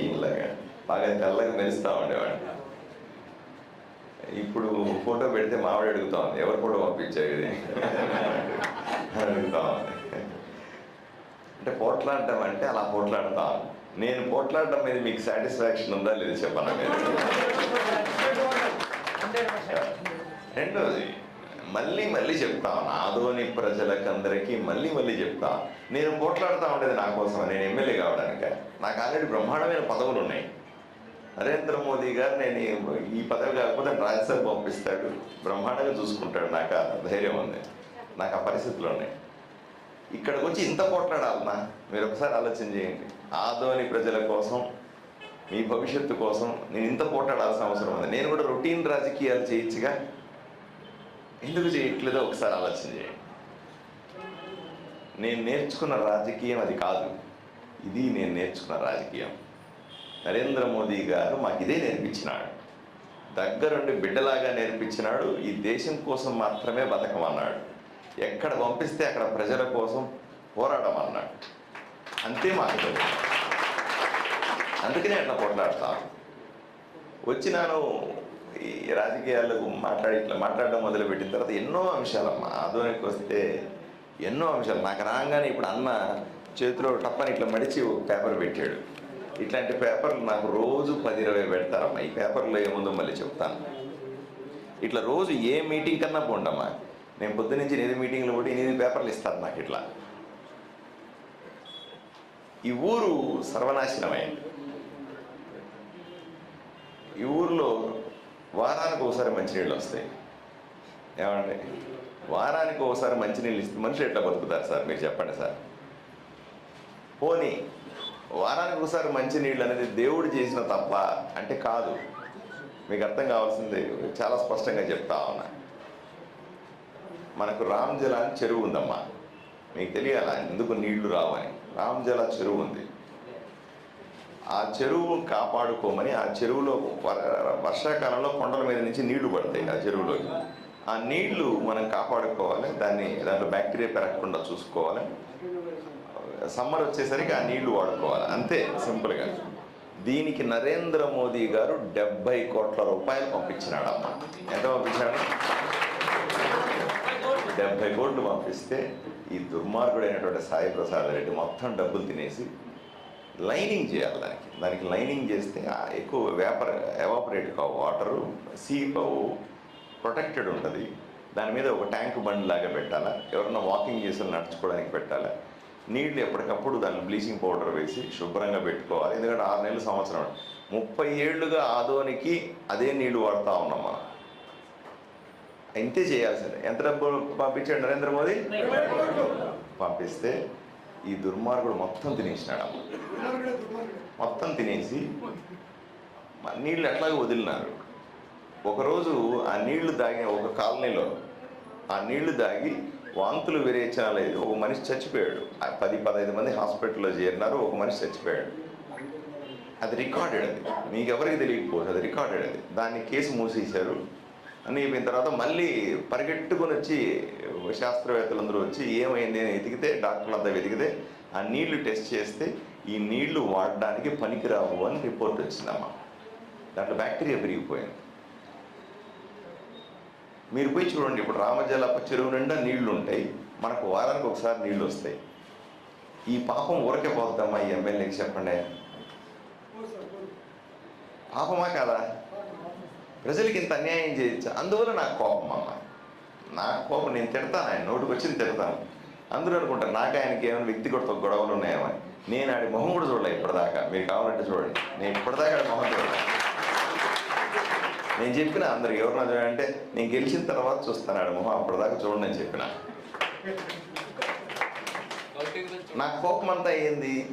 ఈయనలాగా బాగా తెల్లగా మెరుస్తూ ఉండేవాడు. ఇప్పుడు ఫోటో పెడితే మావిడ అడుగుతా ఉంది ఎవరు ఫోటో పంపించారు ఇది? అడుగుతా ఉంది. అంటే పోట్లాడటం అంటే అలా పోట్లాడతాం నేను పోట్లాడటం మీద మీకు సాటిస్ఫాక్షన్ ఉందా లేదా చెప్పనా రెండోది మళ్ళీ మళ్ళీ చెప్తాను నాదోని ప్రజలకందరికీ మళ్ళీ మళ్ళీ చెప్తా. నేను పోట్లాడుతూ ఉండేది నా కోసం నేను ఎమ్మెల్యే కావడానికి. నాకు ఆల్రెడీ బ్రహ్మాండమైన పదవులు ఉన్నాయి. నరేంద్ర మోదీ గారు నేను ఈ- పదవి కాకపోతే రాజ్యసభ పంపిస్తాడు. బ్రహ్మాండంగా చూసుకుంటాడు. నాకు ధైర్యం ఉంది. నాకు ఆ పరిస్థితులు ఉన్నాయి. ఇక్కడికి వచ్చి ఇంత పోట్లాడాలన్నా మీరు ఒకసారి ఆలోచన చేయండి. ఆదోని ప్రజల కోసం మీ భవిష్యత్తు కోసం నేను ఇంత పోట్లాడాల్సిన అవసరం ఉంది. నేను కూడా రొటీన్ రాజకీయాలు చేయొచ్చుగా ఎందుకు చేయట్లేదో ఒకసారి ఆలోచన చేయండి. నేను నేర్చుకున్న రాజకీయం అది కాదు. ఇది నేను నేర్చుకున్న రాజకీయం. నరేంద్ర మోదీ గారు మాకు ఇదే నేర్పించినాడు. దగ్గరుండి బిడ్డలాగా నేర్పించినాడు. ఈ దేశం కోసం మాత్రమే బతకమన్నాడు. ఎక్కడ పంపిస్తే అక్కడ ప్రజల కోసం పోరాడమన్నాడు. అంతే మాకు అందుకనే అట్లా పోట్లాడతాను వచ్చినాను ఈ రాజకీయాలకు మాట్లాడి ఇట్లా మాట్లాడడం మొదలుపెట్టిన తర్వాత ఎన్నో అంశాలమ్మా. ఆధునిక వస్తే ఎన్నో అంశాలు. నాకు రాగానే ఇప్పుడు అన్న చేతిలో టప్పని ఇట్లా మడిచి ఒక పేపర్ పెట్టాడు. ఇట్లాంటి పేపర్లు నాకు రోజు పది ఇరవై పెడతారమ్మా. ఈ పేపర్లో ఏముందో మళ్ళీ చెప్తాను. ఇట్లా రోజు ఏ మీటింగ్ కన్నా పోండమ్మా. నేను పొద్దు నుంచి ఎనిమిది మీటింగ్లు పోటీ ఎనిమిది పేపర్లు ఇస్తారు నాకు ఇట్లా. ఈ ఊరు సర్వనాశనమైంది. ఈ ఊర్లో వారానికి ఒకసారి మంచినీళ్ళు వస్తాయి. ఏమండి? వారానికి ఒకసారి మంచినీళ్ళు ఇస్తే మనుషులు ఎట్లా బతుకుతారు సార్? మీరు చెప్పండి సార్. పోనీ వారానికి ఒకసారి మంచినీళ్ళు అనేది దేవుడు చేసిన తప్ప అంటే కాదు. మీకు అర్థం కావాల్సింది చాలా స్పష్టంగా చెప్తా ఉన్నా. మనకు రామ్జల అని చెరువు ఉందమ్మా. మీకు తెలియాలా? ఎందుకు నీళ్ళు రావని? రామ్జల చెరువు ఉంది. ఆ చెరువు కాపాడుకోమని ఆ చెరువులో వర్షాకాలంలో కొండల మీద నుంచి నీళ్ళు పడతాయి ఆ చెరువులోకి. ఆ నీళ్ళు మనం కాపాడుకోవాలి దాన్ని దాంట్లో బ్యాక్టీరియా పెరగకుండా చూసుకోవాలి. సమ్మర్ వచ్చేసరికి ఆ నీళ్ళు వాడుకోవాలి అంతే సింపుల్గా. దీనికి నరేంద్ర మోదీ గారు డెబ్బై కోట్ల రూపాయలు పంపించినాడమ్మా. ఎంత పంపించాడు డెబ్బై కోట్లు పంపిస్తే ఈ దుర్మార్గుడైనటువంటి సాయి ప్రసాద్ రెడ్డి మొత్తం డబ్బులు తినేసి లైనింగ్ చేయాలి దానికి. దానికి లైనింగ్ చేస్తే ఎక్కువ వేపర్ ఎవాపరేట్ కావు వాటరు సీప్ ప్రొటెక్టెడ్ ఉంటుంది. దాని మీద ఒక ట్యాంక్ బండ్ లాగా పెట్టాలా? ఎవరన్నా వాకింగ్ చేసి నడుచుకోవడానికి పెట్టాలా? నీళ్ళు ఎప్పటికప్పుడు దాన్ని బ్లీచింగ్ పౌడర్ వేసి శుభ్రంగా పెట్టుకోవాలి. ఎందుకంటే ఆరు నెలలు సంవత్సరం. ముప్పై ఏళ్ళుగా ఆదోనికి అదే నీళ్ళు వాడుతూ ఉన్నాం మనం. ఇంతే చేయాల్సిందే. ఎంత డబ్బు పంపించాడు నరేంద్ర మోదీ? పంపిస్తే ఈ దుర్మార్గుడు మొత్తం తినేసినాడమ్మ మొత్తం తినేసి నీళ్ళు ఎట్లాగో వదిలినారు. ఒకరోజు ఆ నీళ్ళు దాగిన ఒక కాలనీలో ఆ నీళ్ళు దాగి వాంతులు విరేచన లేదు. ఒక మనిషి చచ్చిపోయాడు. పది పదహైదు మంది హాస్పిటల్లో చేరినారు. ఒక మనిషి చచ్చిపోయాడు. అది రికార్డెడ్ అది. మీకు ఎవరికి తెలియకపోవచ్చు అది రికార్డెడ్ అది. దాన్ని కేసు మూసేశారు. అని అయిపోయిన తర్వాత మళ్ళీ పరిగెట్టుకొని వచ్చి శాస్త్రవేత్తలందరూ వచ్చి ఏమైంది అని వెతికితే డాక్టర్లు అంతా వెతికితే ఆ నీళ్ళు టెస్ట్ చేస్తే ఈ నీళ్ళు వాడడానికి పనికిరావు అని రిపోర్ట్ వచ్చిందమ్మా. దాంట్లో బ్యాక్టీరియా పెరిగిపోయింది. మీరు పోయి చూడండి ఇప్పుడు రామజల చెరువు నిండా నీళ్ళు ఉంటాయి మనకు వారానికి ఒకసారి నీళ్ళు వస్తాయి ఈ పాపం ఊరకే పోద్దామా ఈ ఎమ్మెల్యేకి చెప్పండి. పాపమా కాదా? ప్రజలకి ఇంత అన్యాయం చేయొచ్చు అందువల్ల నాకు కోపం అమ్మ. నా కోపం నేను తిడతాను ఆయన నోటికి వచ్చింది తిడతాను. అందరూ అనుకుంటారు నాకు ఆయనకి ఏమైనా వ్యక్తిగత గొడవలు ఉన్నాయేమని నేను ఆడి మొహం కూడా చూడలే ఇప్పటిదాకా. మీరు కావాలంటే చూడండి. నేను ఇప్పటిదాకా ఆడి మొహం చూడలే. నేను చెప్పిన అందరికి ఎవరన్నా చూడంటే నేను గెలిచిన తర్వాత చూస్తాను ఆడి మొహం అప్పటిదాకా చూడండి అని చెప్పిన. నాకు కోపం అంతా ఏంది?